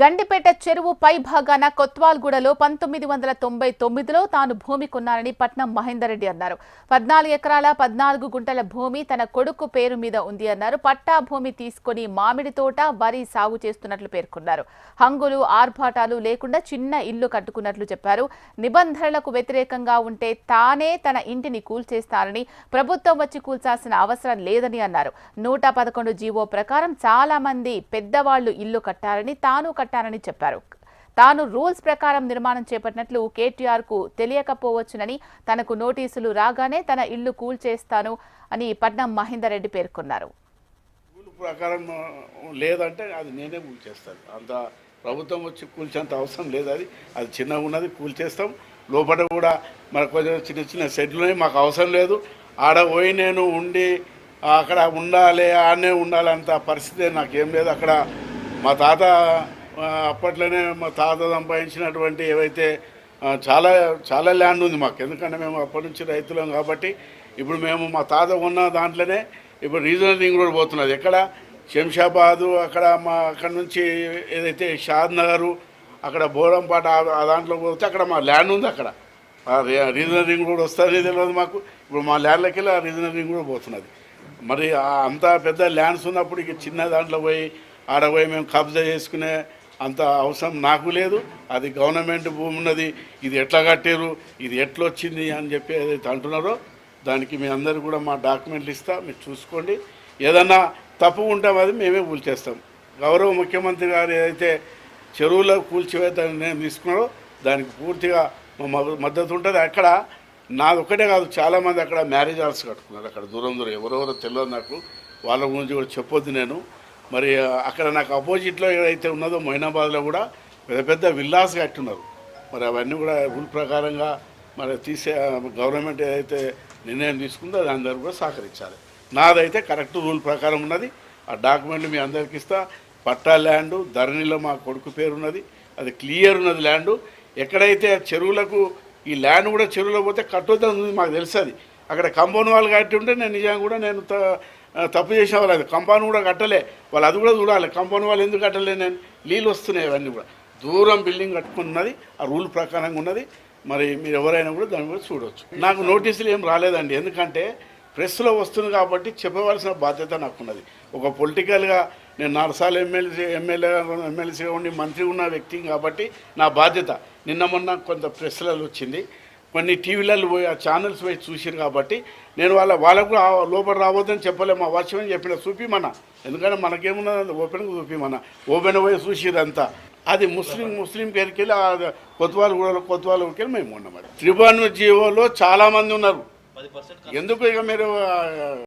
గండిపేట చెరువు పై భాగాన కొత్వాల్గూడలో పంతొమ్మిది వందల తొంభై తొమ్మిదిలో తాను భూమి కొన్నానని పట్నం మహేందర్ రెడ్డి అన్నారు. పద్నాలుగు ఎకరాల పద్నాలుగు గుంటల భూమి తన కొడుకు పేరు మీద ఉంది అన్నారు. పట్టా భూమి తీసుకొని మామిడి తోట వరి సాగు చేస్తున్నట్లు పేర్కొన్నారు. హంగులు ఆర్భాటాలు లేకుండా చిన్న ఇల్లు కట్టుకున్నట్లు చెప్పారు. నిబంధనలకు వ్యతిరేకంగా ఉంటే తానే తన ఇంటిని కూల్చేస్తానని ప్రభుత్వం వచ్చి కూల్చాల్సిన అవసరం లేదని అన్నారు. నూట పదకొండు జీవో ప్రకారం చాలా మంది పెద్దవాళ్ళు ఇల్లు కట్టారని తాను కట్టానని చెప్పారు. తాను రూల్స్ ప్రకారం నిర్మాణం చేపట్టినట్లు కేటీఆర్కు తెలియకపోవచ్చునని తనకు నోటీసులు రాగానే తన ఇల్లు కూల్చేస్తాను అని పట్నం మహేందర్ రెడ్డి పేర్కొన్నారు ప్రకారం లేదంటే అది నేనే కూల్చేస్తాను. అంత ప్రభుత్వం వచ్చి కూల్చేంత అవసరం లేదు అది. అది చిన్నగా ఉన్నది కూల్చేస్తాం. లోపల కూడా మన కొంచెం చిన్న చిన్న షెడ్లు మాకు అవసరం లేదు. ఆడ పోయి నేను ఉండి అక్కడ ఉండాలి ఆడనే ఉండాలంత పరిస్థితి నాకేం లేదు. అక్కడ మా తాత అప్పట్లోనే మా తాత సంపాదించినటువంటి ఏవైతే చాలా చాలా ల్యాండ్ ఉంది మాకు. ఎందుకంటే మేము అప్పటి నుంచి రైతులం కాబట్టి ఇప్పుడు మేము మా తాత ఉన్న దాంట్లోనే ఇప్పుడు రీజనల్ రింగ్ రోడ్ పోతున్నది. ఎక్కడ? శంషాబాదు అక్కడ మా అక్కడ నుంచి ఏదైతే షాద్ నగరు అక్కడ బోరంపాట ఆ- దాంట్లో పోతే అక్కడ మా ల్యాండ్ ఉంది అక్కడ. రీజనల్ రింగ్ రోడ్ వస్తుంది తెలియదు మాకు. ఇప్పుడు మా ల్యాండ్లోకి వెళ్ళి ఆ రీజనల్ రింగ్ రోడ్ పోతున్నది. మరి అంత పెద్ద ల్యాండ్స్ ఉన్నప్పుడు ఇక చిన్న దాంట్లో పోయి ఆడ పోయి మేము కబ్జా చేసుకునే అంత అవసరం నాకు లేదు. అది గవర్నమెంట్ భూమి ఉన్నది. ఇది ఎట్లా కట్టారు ఇది ఎట్లా వచ్చింది అని చెప్పి ఏదైతే అంటున్నారో దానికి మీ అందరు కూడా మా డాక్యుమెంట్లు ఇస్తా మీరు చూసుకోండి. ఏదన్నా తప్పు ఉంటే అది మేమే కూల్చేస్తాం గౌరవ ముఖ్యమంత్రి గారు ఏదైతే చెరువులో కూల్చివేత నేను తీసుకున్నారో దానికి పూర్తిగా మా మద్దతు ఉంటుంది. అక్కడ నాది కాదు చాలామంది అక్కడ మ్యారేజ్ హాల్స్ కట్టుకున్నారు. అక్కడ దూరం దూరం ఎవరెవరో తెలియదు నాకు. వాళ్ళ గురించి కూడా చెప్పొద్దు నేను. మరి అక్కడ నాకు అపోజిట్లో ఏదైతే ఉన్నదో మొయినాబాద్లో కూడా పెద్ద పెద్ద విల్లాస్ కట్టున్నారు మరి అవన్నీ కూడా రూల్ ప్రకారంగా మరి తీసే గవర్నమెంట్ ఏదైతే నిర్ణయం తీసుకుందో దాని అందరూ కూడా సహకరించాలి. నాదైతే కరెక్ట్ రూల్ ప్రకారం ఉన్నది. ఆ డాక్యుమెంట్ మీ అందరికి ఇస్తా. పట్టా ల్యాండు ధరణిలో మా కొడుకు పేరు ఉన్నది. అది క్లియర్ ఉన్నది ల్యాండు. ఎక్కడైతే చెరువులకు ఈ ల్యాండ్ కూడా చెరువులో పోతే కట్టొద్దని మాకు తెలుస్తుంది అక్కడ కంపౌండ్ వాళ్ళు కట్టి ఉంటే నేను నిజంగా కూడా నేను త- తప్పు చేసిన వాళ్ళు అది కంపౌండ్ కూడా కట్టలే. వాళ్ళు అది కూడా చూడాలి. కంపౌండ్ వాళ్ళు ఎందుకు కట్టలే? నేను నీళ్ళు వస్తున్నాయి అవన్నీ కూడా. దూరం బిల్డింగ్ కట్టుకున్నది ఆ రూల్ ప్రకారంగా ఉన్నది. మరి మీరు ఎవరైనా కూడా దాన్ని కూడా చూడవచ్చు నాకు నోటీసులు ఏం రాలేదండి. ఎందుకంటే ప్రెస్లో వస్తుంది కాబట్టి చెప్పవలసిన బాధ్యత నాకున్నది. ఒక పొలిటికల్గా నేను నాలుగుసార్లు ఎమ్మెల్సీ ఎమ్మెల్యే ఎమ్మెల్సీగా ఉండి మంత్రి ఉన్న వ్యక్తి కాబట్టి నా బాధ్యత. నిన్న మొన్న కొంత ప్రెస్లలో వచ్చింది. కొన్ని టీవీలలో పోయి ఆ ఛానల్స్ పోయి చూసిరు కాబట్టి నేను వాళ్ళ వాళ్ళకు కూడా లోపల రావద్దని చెప్పలే మా వాచ్యమని చెప్పిన చూపిమన్నా. ఎందుకంటే మనకేమున్నది ఓపెన్గా చూపిమన్నా. ఓపెన్ పోయి చూసిరు అంతా అది ముస్లిం ముస్లిం పేరుకి వెళ్ళి కొత్వాలు కూడా కొత్వాలు వెళ్ళి మేము ఉన్నాం త్రిభువన్ జీవోలో చాలామంది ఉన్నారు. ఎందుకు ఇక మీరు